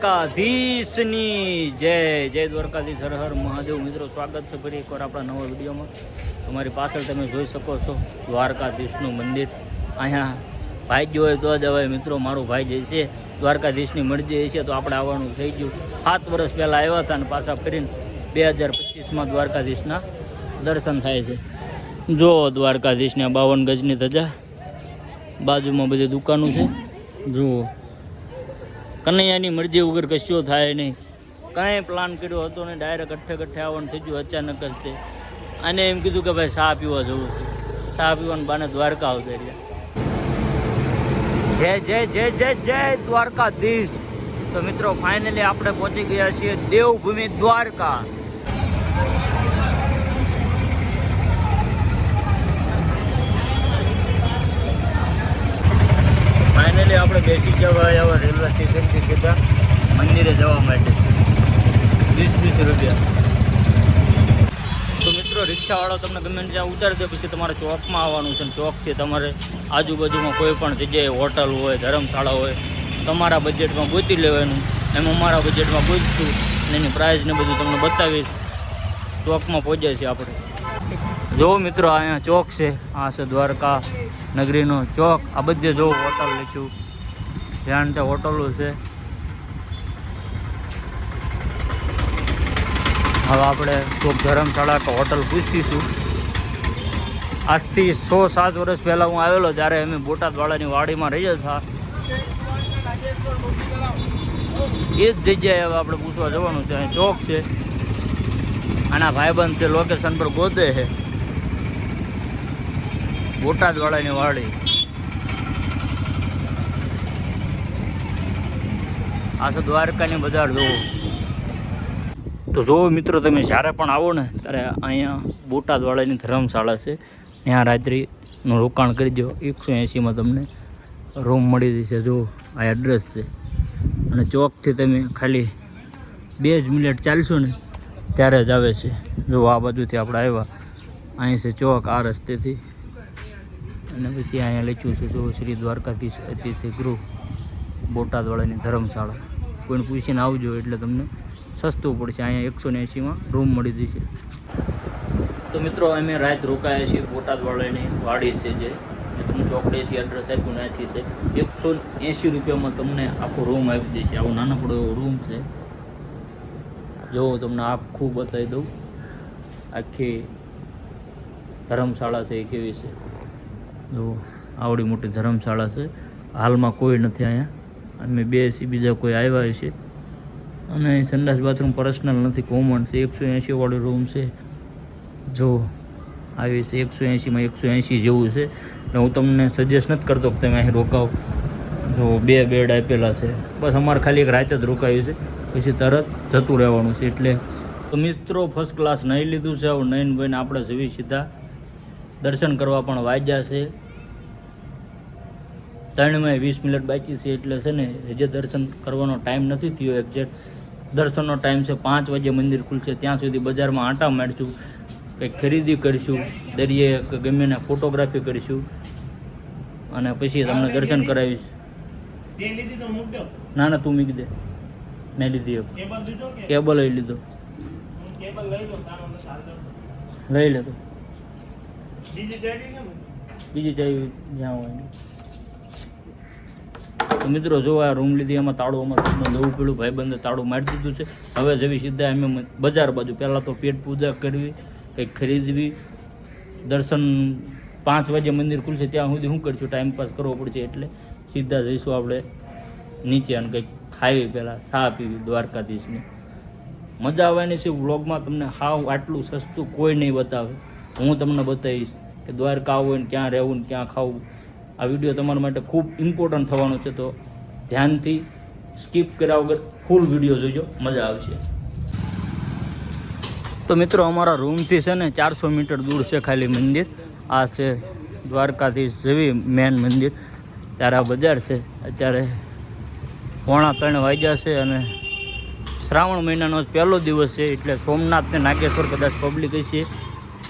દ્વારકાધીશની જય જય દ્વારકાધીશ, હર હર, મહાદેવ. મિત્રો, સ્વાગત છે ફરી એકવાર આપણા નવા વિડીયોમાં. તમારી પાછળ તમે જોઈ શકો છો દ્વારકાધીશનું મંદિર. અહીંયા ભાગ્ય હોય તો જ હવે મિત્રો, મારું ભાઈ જે છે, દ્વારકાધીશની મરજી છે, તો આપણે આવવાનું થઈ ગયું. સાત વર્ષ પહેલાં આવ્યા હતા અને પાછા ફરીને બે હજાર પચીસમાં દ્વારકાધીશના દર્શન થાય છે. જો દ્વારકાધીશને બાવન ગજની ધજા. બાજુમાં બધી દુકાનો છે. જુઓ. કનૈયાની મરજી વગર કશો થાય નહીં. કાંઈ પ્લાન કર્યો હતો ને ડાયરેક્ટ અઠ્ઠે કઠ્ઠે આવવાનું થઈ ગયું અચાનક જ તે. અને એમ કીધું કે ભાઈ ચા પીવા જવું છે. ચા પીવાનું બાને દ્વારકા આવતા જય જય જય જય જય દ્વારકાધીશ. તો મિત્રો ફાઇનલી આપણે પહોંચી ગયા છીએ દેવભૂમિ દ્વારકા. ફાઇનલી આપણે બેસી જવા આવ્યા રેલવે સ્ટેશનથી સીધા મંદિરે જવા માટે. વીસ વીસ રૂપિયા. તો મિત્રો, રિક્ષાવાળો તમને ગમે ત્યાં ઉતારી દે, પછી તમારે ચોકમાં આવવાનું છે ચોકથી તમારે આજુબાજુમાં કોઈ પણ જગ્યાએ હોટલ હોય, ધર્મશાળા હોય, તમારા બજેટમાં ગોતી લેવાનું. એમ અમારા બજેટમાં પૂછશું અને એની પ્રાઇઝને બધું તમને બતાવીશ. ચોકમાં પહોંચ્યા છીએ આપણે. જો મિત્રો, અહીંયા ચોક છે. આ છે દ્વારકા નગરીનો ચોક. આ બધે જો હોટલ લખ્યું. જ્યાં ત્યાં હોટલો છે. હવે આપણે કોઈક ધર્મશાળા કે હોટલ પૂછીશું. આજથી સો સાત વર્ષ પહેલાં હું આવેલો જ્યારે અમે બોટાદવાળાની વાડીમાં રહીએ હતા એ જ જગ્યાએ હવે આપણે પૂછવા જવાનું છે. અહીં ચોક છે. આના ભાઈબંધ છે લોકેશન પર ગોતે છે. બોટાદવાળાની વાડી. આ તો દ્વારકાની બજાર જોવો તો જોવો મિત્રો, તમે જ્યારે પણ આવો ને, ત્યારે અહીંયા બોટાદવાળાની ધર્મશાળા છે. ત્યાં રાત્રિનું રોકાણ કરી દો એકસો એંસીમાં તમને રૂમ મળી જશે. જો આ એડ્રેસ છે. અને ચોકથી તમે ખાલી બે જ મિનિટ ચાલશો ને, ત્યારે જ આવે છે. જો આ બાજુથી આપણે આવ્યા. અહીં છે ચોક, આ રસ્તેથી. અને પછી અહીંયા લખ્યું છે શ્રી દ્વારકાધીશ અતિથિ ગૃહ, બોટાદવાળાની ધર્મશાળા. કોઈને પૂછીને આવજો એટલે તમને સસ્તું પડશે. અહીંયા એકસો ને એંસીમાં રૂમ મળી જશે. તો મિત્રો, અમે રાત રોકાયા છીએ બોટાદવાળાની વાડી છે જે. તમને ચોકડીથી એડ્રેસ આપ્યું નથી છે. એકસો એંસી રૂપિયામાં તમને આખો રૂમ આપી દેશે આવો નાનકડો એવો રૂમ છે. જો તમને આખું બતાવી દઉં. આખી ધર્મશાળા છે એ કેવી છે. જો આવડી મોટી ધર્મશાળા છે. હાલમાં કોઈ નથી અહીંયા. અમે બે સી બીજા કોઈ આવ્યા છે. અને અહીં સંડાસ બાથરૂમ પર્સનલ નથી, કોમન છે. એકસો એંસી વાળો રૂમ છે. જો આવી છે, એકસો એંસીમાં એકસો એંસી જેવું છે. ને હું તમને સજેસ્ટ નથી કરતો કે તમે અહીં રોકાવ. જો બે બેડ આપેલા છે. બસ અમારે ખાલી એક રાત જ રોકાયું છે. પછી તરત જતું રહેવાનું છે. એટલે તો મિત્રો ફર્સ્ટ ક્લાસ નહીં લીધું છે. હવે નયનભાઈને આપણે જવી સીધા દર્શન કરવા પણ વાજ્યા છે. ત્રણમાં વીસ મિનિટ બાકી છે એટલે છે ને જે દર્શન કરવાનો ટાઈમ નથી થયો એક્ઝેક્ટ દર્શનનો ટાઈમ છે પાંચ વાગે મંદિર ખુલશે ત્યાં સુધી બજારમાં આંટા મારશું કંઈક ખરીદી કરીશું દરિયે ગમે ને ફોટોગ્રાફી કરીશું અને પછી તમને દર્શન કરાવીશ. ના ના તું મૂકી દે. મેં લીધી એક. કેબલ લઈ લીધો. લઈ લેતો. બીજી ચાવી જ્યાં હોય. તો મિત્રો, જો આ રૂમ લીધી એમાં તાળું અમારું નવું પીળું ભાઈબંધે તાળું મારી દીધું છે. હવે જેવી સીધા અમે બજાર બાજુ. પહેલાં તો પેટ પૂજા કરવી, કંઈક ખરીદવી. દર્શન પાંચ વાગે મંદિર ખુલશે, ત્યાં સુધી શું કરીશું? ટાઈમ પાસ કરવો પડશે એટલે સીધા જઈશું આપણે નીચે અને કંઈક ખાવી પહેલાં ચા પીવી દ્વારકાધીશને. મજા આવવાની છે વ્લોગમાં, તમને હાવ આટલું સસ્તું કોઈ નહીં બતાવે. હું તમને બતાવીશ કે દ્વારકા આવવું ને ક્યાં રહેવું ને ક્યાં ખાવું. આ વીડિયો તમારા માટે ખૂબ ઇમ્પોર્ટન્ટ થવાનો છે, તો ધ્યાનથી સ્કીપ કર્યા વગર ફૂલ વીડિયો જોજો, મજા આવશે. તો મિત્રો, અમારા રૂમથી છે ને ચારસો મીટર દૂર છે ખાલી મંદિર. આ છે દ્વારકાથી જેવી મેન મંદિર. ત્યારે આ બજાર છે. અત્યારે પોણા ત્રણ વાગ્યા છે અને શ્રાવણ મહિનાનો પહેલો દિવસ છે, એટલે સોમનાથ ને નાગેશ્વર કદાચ પબ્લિક હશે.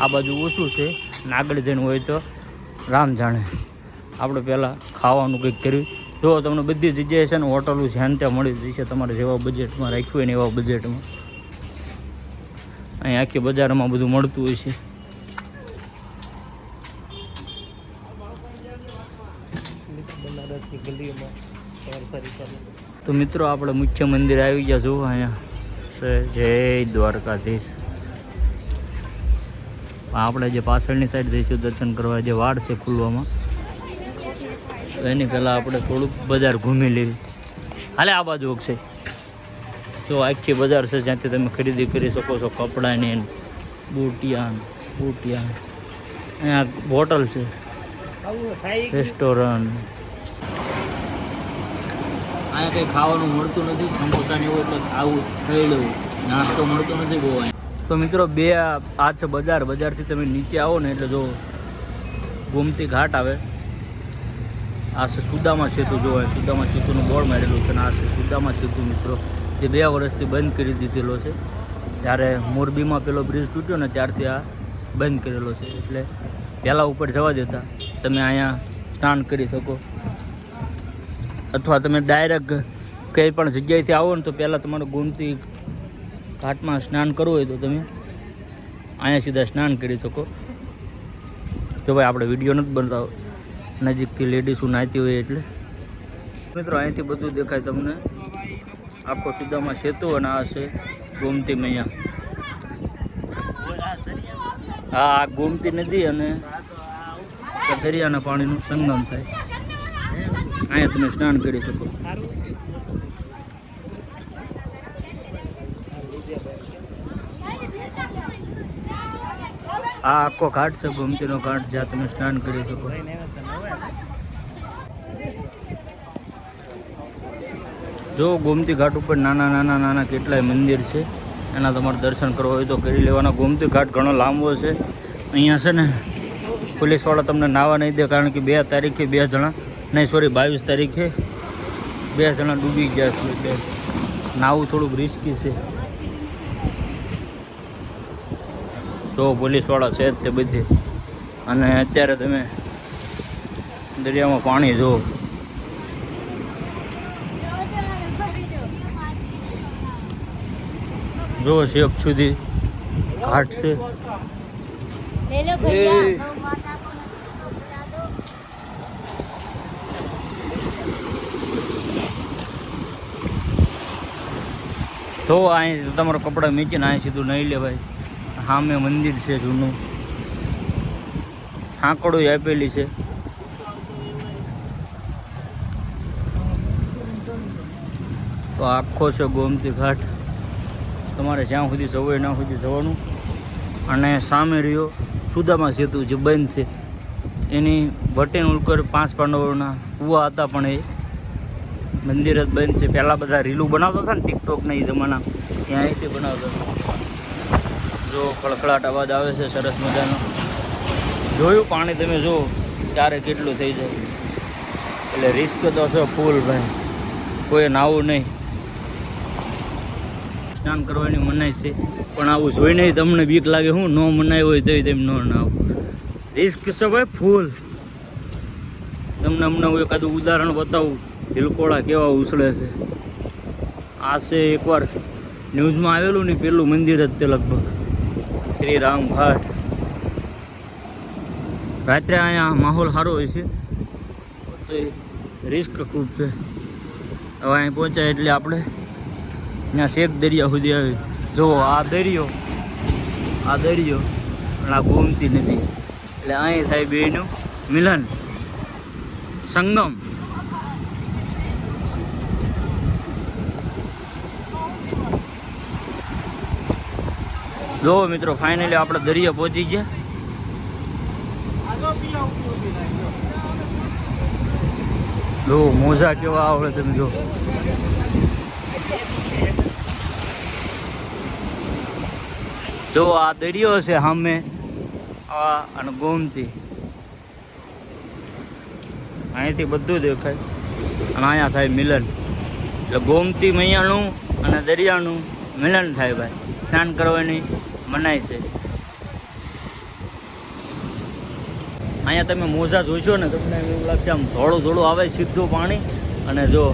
આ બાજુ ઓછું છે. ને આગળ જઈને હોય તો રામ જાણે. આપણે પહેલાં ખાવાનું કંઈક કર્યું. જો તમને બધી જગ્યાએ છે ને હોટલો જ્યાં ત્યાં મળી જશે તમારે જેવા બજેટમાં રાખ્યું હોય ને એવા બજેટમાં અહીં આખી બજારમાં બધું મળતું હોય છે. તો મિત્રો, આપણે મુખ્ય મંદિર આવી ગયા જુઓ અહીંયા. જય દ્વારકાધીશ. આપણે જે પાછળની સાઈડ જઈશું, દર્શન કરવા જે વાડ છે ખુલવામાં. એની પહેલાં આપણે થોડુંક બજાર ઘૂમી લેવી. હાલે આ બાજુ છે તો આખી બજાર છે જ્યાંથી તમે ખરીદી કરી શકો છો કપડાની બુટિયા બુટિયા અહીંયા હોટલ છે. રેસ્ટોરન્ટ. અહીંયા કંઈ ખાવાનું મળતું નથી, સમોસાને એવું એટલે ખાવું થયેલું નાસ્તો મળતો નથી બહુ તો મિત્રો બે આ છે બજાર. બજારથી તમે નીચે આવો ને એટલે જો ગોમતી ઘાટ આવે. આ છે સુદામા સેતુ જોવાય સુદામા સેતુનું બોર્ડ મારેલું છે અને આ છે સુદામા સેતુ મિત્રો, જે બે વર્ષથી બંધ કરી દીધેલો છે. જ્યારે મોરબીમાં પેલો બ્રિજ તૂટ્યો ને ત્યારથી આ બંધ કરેલો છે. એટલે પહેલાં ઉપર જવા દેતા. તમે અહીંયા સ્નાન કરી શકો. અથવા તમે ડાયરેક્ટ કંઈ પણ જગ્યાએથી આવો ને તો પહેલાં તમારે ગોમતી ઘાટમાં સ્નાન કરવું હોય તો તમે અહીંયા સીધા સ્નાન કરી શકો. જો ભાઈ, આપણે વીડિયો નથી બનતા નજીકથી લેડીઝો નાહતી હોય એટલે. મિત્રો, અહીંથી બધું દેખાય તમને. આખો સુદામાં સેતુ અને આ છે ગોમતી મૈયા. હા, આ ગોમતી નદી અને દરિયાના પાણીનું સંગમ થાય. અહીંયા તમે સ્નાન કરી શકો. આ આખો ઘાટ છે, ગોમતીનો ઘાટ, જ્યાં તમે સ્નાન કરી શકો. જો ગોમતી ઘાટ ઉપર નાના નાના નાના કેટલાય મંદિર છે, એના તમારે દર્શન કરવા હોય તો કરી લેવાના. ગોમતી ઘાટ ઘણો લાંબો છે. અહીંયા છે ને, પોલીસવાળા તમને નાવા નહીં દે, કારણ કે બે તારીખે બે જણા, નહીં સોરી બાવીસ તારીખે બે જણા ડૂબી ગયા છે એટલે નાવું થોડુંક રિસ્કી છે. જો પોલીસવાળા છે જ તે બધે. અને અત્યારે તમે દરિયામાં પાણી જુઓ. જો શેપ સુધી. ઘાટ છે. તો અહીં તમારો કપડાં મીચીને અહીં સીધું નહીં લેવાય. સામે મંદિર છે જૂનું. સાંકળું આપેલી છે. તો આખો છે ગોમતી ઘાટ. તમારે જ્યાં સુધી જવું હોય ત્યાં સુધી જવાનું. અને સામે રહ્યો સુદામા સેતુ જે બંધ છે. એની ભટેન ઉલકર પાંચ પાંડવોના કૂવા હતા પણ એ મંદિર જ બંધ છે. પહેલાં બધા રીલું બનાવતા હતા ને ટિકટોકના એ જમાના, ત્યાં અહીંથી બનાવતા હતા. જો ખળખળાટ અવાજ આવે છે સરસ મજાનો. જોયું પાણી તમે જુઓ ક્યારે કેટલું થઈ જાય. એટલે રિસ્ક તો છે ફૂલ ભાઈ. કોઈ નાવું નહીં. સ્નાન કરવાની મનાઈ છે. પણ આવું જોઈને તમને બીક લાગે હું ન મનાય હોય તોય તેમ ન નાવું. રિસ્ક છે ભાઈ, ફૂલ. તમને હમણાં હું એકાદું ઉદાહરણ બતાવું. હિલકોળા કેવા ઉછળે છે. આ છે એકવાર ન્યૂઝમાં આવેલું ને પેલું મંદિર જ તે લગભગ. શ્રી રામ ઘાટ. રાત્રે અહીંયા માહોલ સારો હોય છે. તો રિસ્ક ખૂબ છે. હવે અહીં પહોંચાય એટલે આપણે ત્યાં શેખ દરિયા સુધી આવી. જુઓ, આ દરિયો આ દરિયો પણ આ ગોમતી નથી. એટલે અહીં થાય બેનું મિલન. સંગમ. જો મિત્રો ફાઇનલી આપણે દરિયા પહોંચી ગયા. જો મોજા કેવા આવડે તમે જો જો આ દરિયો છે સામે, આ અને ગોમતી. અહીંથી બધું દેખાય. અને અહીંયા થાય મિલન. એટલે ગોમતી મૈયાનું અને દરિયાનું મિલન થાય ભાઈ. સ્નાન કરવાની મનાય છે. અહીંયા તમે મોજા જોશો ને, તમને એવું લાગશે આમ ધોળું થોડું આવે સીધું પાણી. અને જો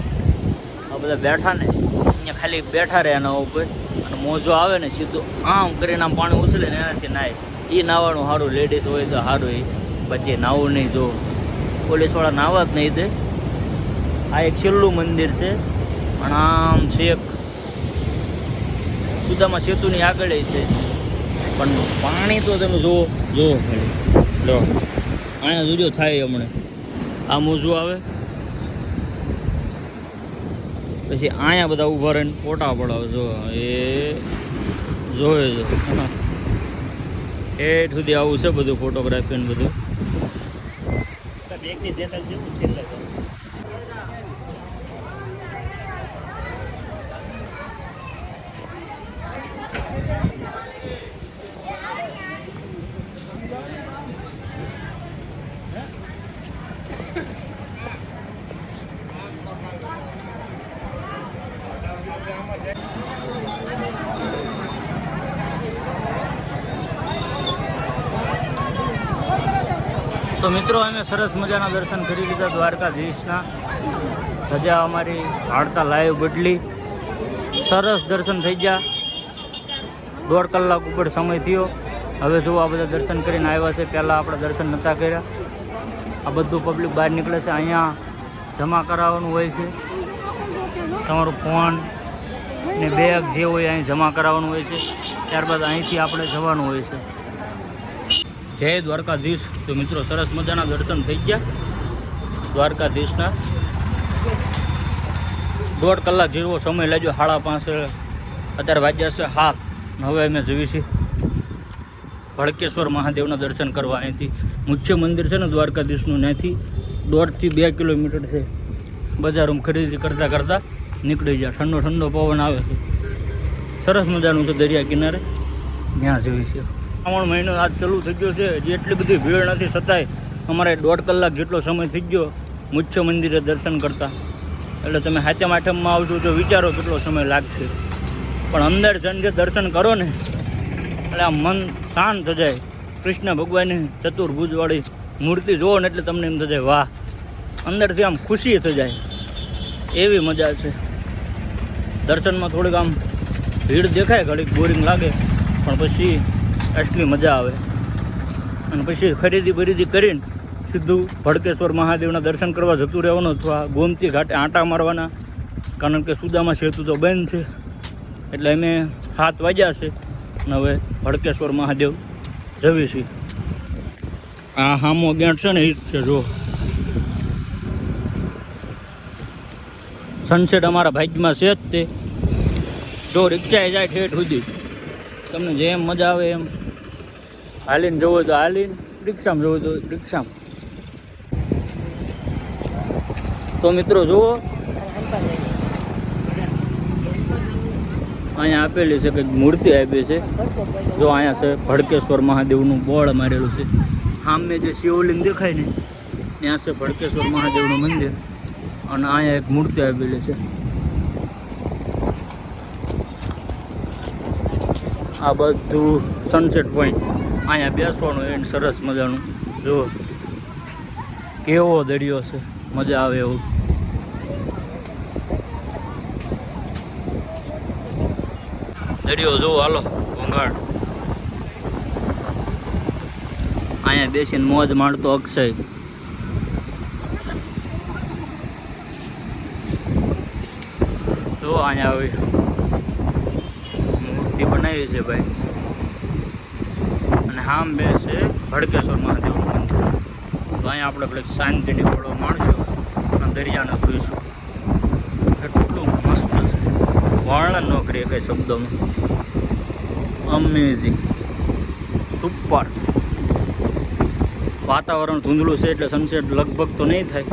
આ બધા બેઠા ને, અહીંયા ખાલી બેઠા રહે એના ઉપર. મોજો આવે ને, સીધું આમ કરીને આમ પાણી ઉછળે ને એનાથી નાય. એ નાવાનું સારું લેડીઝ હોય તો સારું એ પછી નાવું નહીં, જો. પોલીસવાળા નાવા જ નહીં દે. આ એક છેલ્લું મંદિર છે. પણ આમ છેક સુદામાં સેતુની આગળ છે. પણ પાણી તો તમે જુઓ. જુઓ લો. અહીંયા જુદો થાય હમણાં. આ મોજું આવે. પછી અહીંયા બધા ઊભા રહીને ફોટા પડાવ. જો, એ જોવે જો એ સુધી આવું છે બધું ફોટોગ્રાફી ને બધું. જેવું છેલ્લે મિત્રો, અમે સરસ મજાના દર્શન કરી લીધા દ્વારકાધીશના. રજા અમારી હાડતા લાઈવ બદલી. સરસ દર્શન થઈ ગયા. દોઢ કલાક ઉપર સમય થયો. હવે જો આ બધા દર્શન કરીને આવ્યા છે, પહેલાં આપણે દર્શન નહોતા કર્યા. આ બધું પબ્લિક બહાર નીકળે છે, અહીંયા જમા કરાવવાનું હોય છે. તમારું ફોન ને બેગ જે હોય અહીં જમા કરાવવાનું હોય છે. ત્યારબાદ અહીંથી આપણે જવાનું હોય છે. જય દ્વારકાધીશ. તો મિત્રો, સરસ મજાના દર્શન થઈ ગયા દ્વારકાધીશના. દોઢ કલાક જેવો સમય લાગ્યો, સાડા પાંચ, અત્યારે વાગ્યા છે હાથ હવે અમે જઈએ છીએ ભડકેશ્વર મહાદેવના દર્શન કરવા અહીંથી. મુખ્ય મંદિર છે ને દ્વારકાધીશનું, ત્યાંથી દોઢથી બે કિલોમીટર છે. બજારમાં ખરીદી કરતાં કરતાં નીકળી જાય ઠંડો ઠંડો પવન આવે છે. સરસ મજાનું છે દરિયા કિનારે. ત્યાં જઈએ છીએ. શ્રાવણ મહિનો આજ ચાલુ થઈ ગયો છે. હજી એટલી બધી ભીડ નથી છતાંય અમારે દોઢ કલાક જેટલો સમય થઈ ગયો મુચ્છ મંદિરે દર્શન કરતા. એટલે તમે હાથમ આઠમમાં આવશો તો વિચારો કેટલો સમય લાગશે. પણ અંદર જઈને જે દર્શન કરો ને, એટલે આ મન શાંત થઈ જાય. કૃષ્ણ ભગવાનની ચતુર્ભુજવાળી મૂર્તિ જુઓ ને એટલે તમને એમ થઈ જાય, વાહ, અંદરથી આમ ખુશી થઈ જાય. એવી મજા છે. દર્શનમાં થોડીક આમ ભીડ દેખાય, ઘડીક બોરિંગ લાગે, પણ પછી એટલી મજા આવે. અને પછી ખરીદી બરીદી કરીને સીધું ભડકેશ્વર મહાદેવના દર્શન કરવા જતું રહેવાનું અથવા ગોમતી ઘાટે આંટા મારવાના. કારણ કે સુદામા સેતુ તો બંધ છે. એટલે અમે સાત વાગ્યા છે અને હવે ભડકેશ્વર મહાદેવ જવી છીએ. આ હામો ગેટ છે ને, એ જ છે જો સનસેટ અમારા ભાગ્યમાં છે જ તે. જો રિક્ષાએ જાય ઠેઠ સુધી. તમને જેમ મજા આવે એમ. હાલીને જવું તો હાલીને, રિક્ષામાં જવું તો રિક્ષામાં. તો મિત્રો જુઓ, અહીંયા આપેલી છે કંઈક મૂર્તિ આપી છે. જો અહીંયા છે ભડકેશ્વર મહાદેવનું બોર્ડ મારેલું છે. સામે જે શિવલિંગ દેખાય ને, ત્યાં છે ભડકેશ્વર મહાદેવનું મંદિર. અને અહીંયા એક મૂર્તિ આપેલી છે. આ બધું સનસેટ પોઈન્ટ અહીંયા બેસવાનું એને સરસ મજાનું. જો, કેવો દરિયો છે. મજા આવે એવું. દરિયો જુઓ હાલો, ઘોંઘાટ. અહીંયા બેસીને મોજ માણતો અક્ષય. જો, અહીંયા આવી. મૂર્તિ બનાવી છે ભાઈ. અને હામ બે છે ભડકેશ્વર મહાદેવનું મંદિર. તો અહીંયા આપણે પેલી શાંતિની ફળો માણશું અને દરિયાને જોઈશું. એટલું મસ્ત છે. વર્ણન ન કરીએ કઈ શબ્દોમાં. અમેઝિંગ સુપર વાતાવરણ ધૂંધળું છે એટલે સનસેટ લગભગ તો નહીં થાય.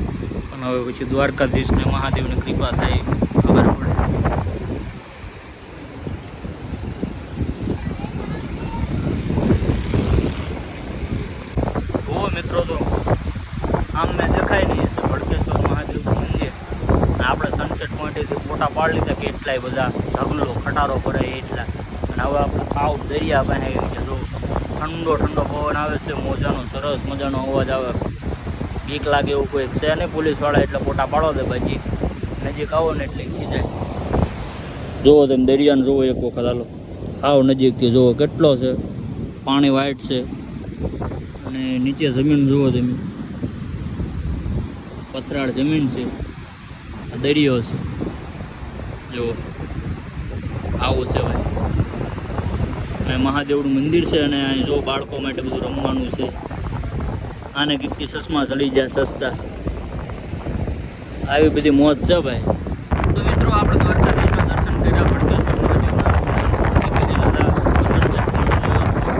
પણ હવે પછી દ્વારકાધીશને મહાદેવની કૃપા થાય. ખબર પડે જુઓ મિત્રો, તો મેં દેખાય નહીં હશે, ભડકેશ્વર મહાદેવનું મંદિર. આપણે સનસેટ પોઈન્ટેથી ફોટા પાડી લીધા કે એટલાય બધા ઢગલો, ખટારો ભરાય એટલા. અને હવે આપણે આવ દરિયા પાસે આવી ગયા જો ઠંડો ઠંડો પવન આવે છે, મોજાનો, સરસ મજાનો અવાજ આવે. બીક લાગે એવું કોઈ છે નહીં, પોલીસવાળા એટલે ફોટા પાડો દે બાજી નજીક આવો ને એટલે ખીજાય. જુઓ તમે દરિયાને જુઓ એક વખત હાલો. આવો નજીકથી જુઓ, કેટલો છે, પાણી વાઇટ છે. અને નીચે જમીન જુઓ તમે. પથરાળ જમીન છે. આ દરિયો છે. જુઓ. આવું છે ભાઈ. અને મહાદેવનું મંદિર છે અને અહીં જો બાળકો માટે બધું રમવાનું છે. આને કેટલી ચશ્મા ચડી જાય સસ્તા. આવી બધી મોજ છે ભાઈ તો મિત્રો આપણે દ્વારકાધીશના દર્શન કર્યા ભડકેશ્વર મહાદેવના દર્શન કરી લીધા સનસેટ પોઈન્ટ જોયો હતો.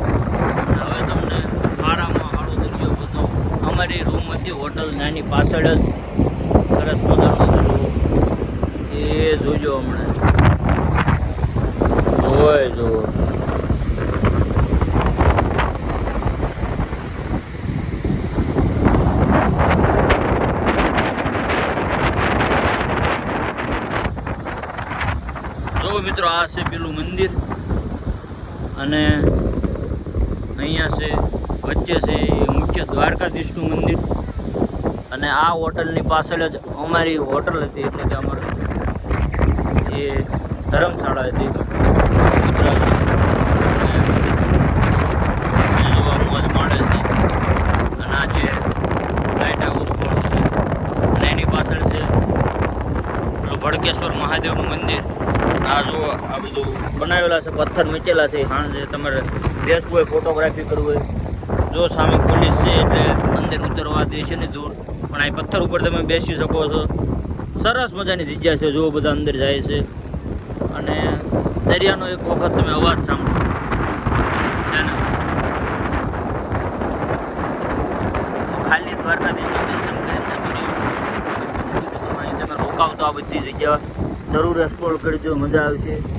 અને હવે તમને આરામમાં હાડો દરિયો બતાવું અમારી રૂમ હતી હોટલ નાની પાછળ જ સરસ મજાનો એ જોજો હમણાં હોય જુઓ જો મિત્રો આ છે પેલું મંદિર અને અહીંયા છે વચ્ચે છે એ મુખ્ય દ્વારકાધીશનું મંદિર અને આ હોટલની પાછળ જ અમારી હોટલ હતી, એટલે કે અમારે એ ધર્મશાળા હતી. જોવા મોજ માણે છે. અને આ લાઇટ હાઉસ છે. અને એની પાછળ છે પેલું ભડકેશ્વર મહાદેવનું મંદિર. આ જો આ બધું બનાવેલા છે, પથ્થર મૂકેલા છે, હાણ જે તમારે બેસવું હોય ફોટોગ્રાફી કરવું હોય. જો સામે પોલીસ છે, એટલે અંદર ઉતરવા દે છે ને દૂર. પણ આ પથ્થર ઉપર તમે બેસી શકો છો. સરસ મજાની જગ્યા છે, જુઓ બધા અંદર જાય છે. અને દરિયાનો એક વખત તમે અવાજ સાંભળો. છે ને ખાલી દ્વારકાધીશના દર્શન કરીને તમે રોકાવ તો આ બધી જગ્યા જરૂર એક્સપ્લોર કરજો, મજા આવશે.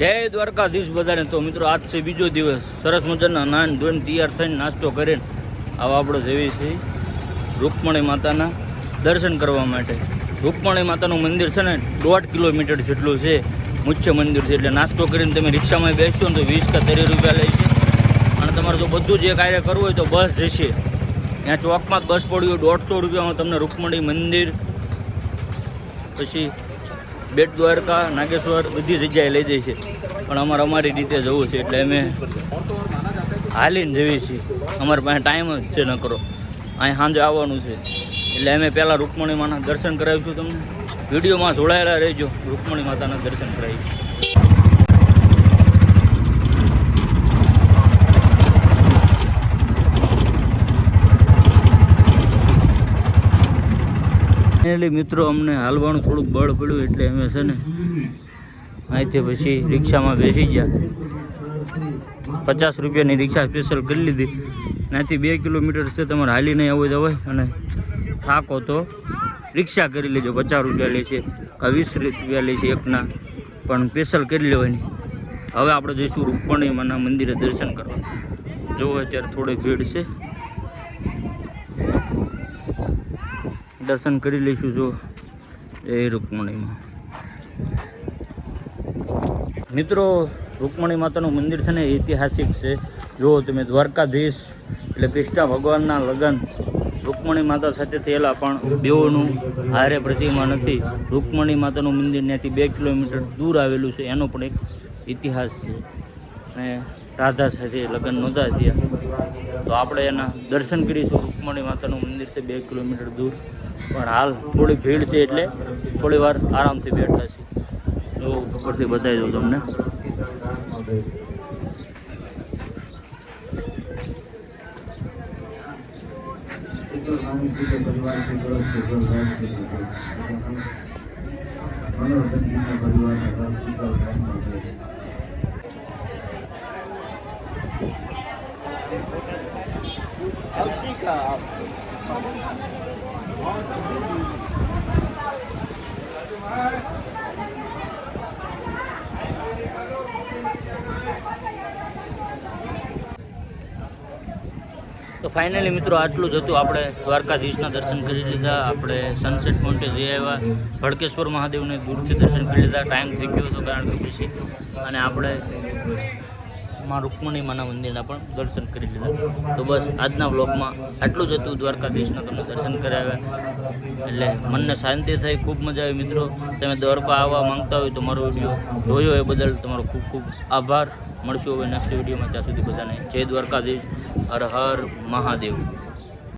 જય દ્વારકાધીશ બધાને. તો મિત્રો, આજ છે બીજો દિવસ. સરસ મજાના નાન ધોઈને તૈયાર થઈને નાસ્તો કરીને આવા આપણે જેવી છે રૂકમણી માતાના દર્શન કરવા માટે. રૂકમણી માતાનું મંદિર છે ને, દોઢ કિલોમીટર જેટલું છે. મુખ્ય મંદિર છે, એટલે નાસ્તો કરીને તમે રિક્ષામાં બેસશો ને તો વીસ કે ત્રીસ રૂપિયા લે છે અને તમારે જો બધું જે કાર્ય કરવું હોય તો બસ જશે. ત્યાં ચોકમાં જ બસ પડ્યું દોઢસો રૂપિયામાં તમને રૂકમણી મંદિર, પછી બેટ દ્વારકા, નાગેશ્વર બધી જગ્યાએ લઈ જાય છે પણ અમારે અમારી રીતે જવું છે એટલે અમે હાલીને જઈએ છીએ. અમારી પાસે ટાઈમ જ છે ન કરો અહીં સાંજે આવવાનું છે. એટલે અમે પહેલાં રૂકમણી માના દર્શન કરાવીશું તમને. વિડીયોમાં જોડાયેલા રહેજો. રૂકમણી માતાના દર્શન કરાવીશું. એટલે મિત્રો, અમને હાલવાનું થોડુંક બળ પડ્યું એટલે અમે છે ને અહીંથી પછી રિક્ષામાં બેસી ગયા. પચાસ રૂપિયાની રિક્ષા સ્પેશિયલ કરી લીધી. ત્યાંથી બે કિલોમીટર છે, તમારે હાલી નહીં આવવું જવાય અને થાકો તો રિક્ષા કરી લેજો, પચાસ રૂપિયા લે છે, કે વીસ રૂપિયા લે છે એકના. પણ સ્પેશિયલ કરી લેવાની હવે આપણે જઈશું રૂકમણીમાંના મંદિરે દર્શન કરવા. જોવો અત્યારે થોડી ભીડ છે. દર્શન કરી લઈશું, જો. એ રૂકમણીમાં મિત્રો, રૂકમણી માતાનું મંદિર છે ને ઐતિહાસિક છે. જો તમે, દ્વારકાધીશ એટલે કૃષ્ણ ભગવાનના લગ્ન રૂકમણી માતા સાથે થયેલા, પણ બેઓનું હારે પ્રતિમા નથી. રૂકમણી માતાનું મંદિર ત્યાંથી બે કિલોમીટર દૂર આવેલું છે, એનો પણ એક ઇતિહાસ છે. અને રાધા સાથે લગ્ન નહોતા થયા. તો આપણે એના દર્શન કરીશું. રૂકમણી માતાનું મંદિર છે બે કિલોમીટર દૂર. પણ હાલ થોડી ભીડ છે એટલે થોડી વાર આરામથી બેઠા છે જો ઉપરથી બતાવી દઉં તમને. આવતીકાલ. ફાઇનલી મિત્રો આટલું જ હતું. આપણે દ્વારકાધીશના દર્શન કરી લીધા. આપણે સનસેટ પોઈન્ટે જઈ આવ્યા. ભડકેશ્વર મહાદેવને દૂરથી દર્શન કરી લીધા. ટાઈમ થઈ ગયો હતો કારણ કે પછી અને આપણે માં રૂકમણી માના મંદિરના પણ દર્શન કરી લીધા. તો બસ આજના વ્લોગમાં આટલું જ હતું. દ્વારકાધીશના તમને દર્શન કરાવ્યા. એટલે મનને શાંતિ થઈ. ખૂબ મજા આવી મિત્રો. તમે દ્વારકા આવવા માંગતા હોય તો મારો વીડિયો જોયો એ બદલ તમારો ખૂબ ખૂબ આભાર. મળશું હવે નેક્સ્ટ વિડીયોમાં ત્યાં સુધી બધાને જય દ્વારકાધીશ. હર હર મહાદેવ.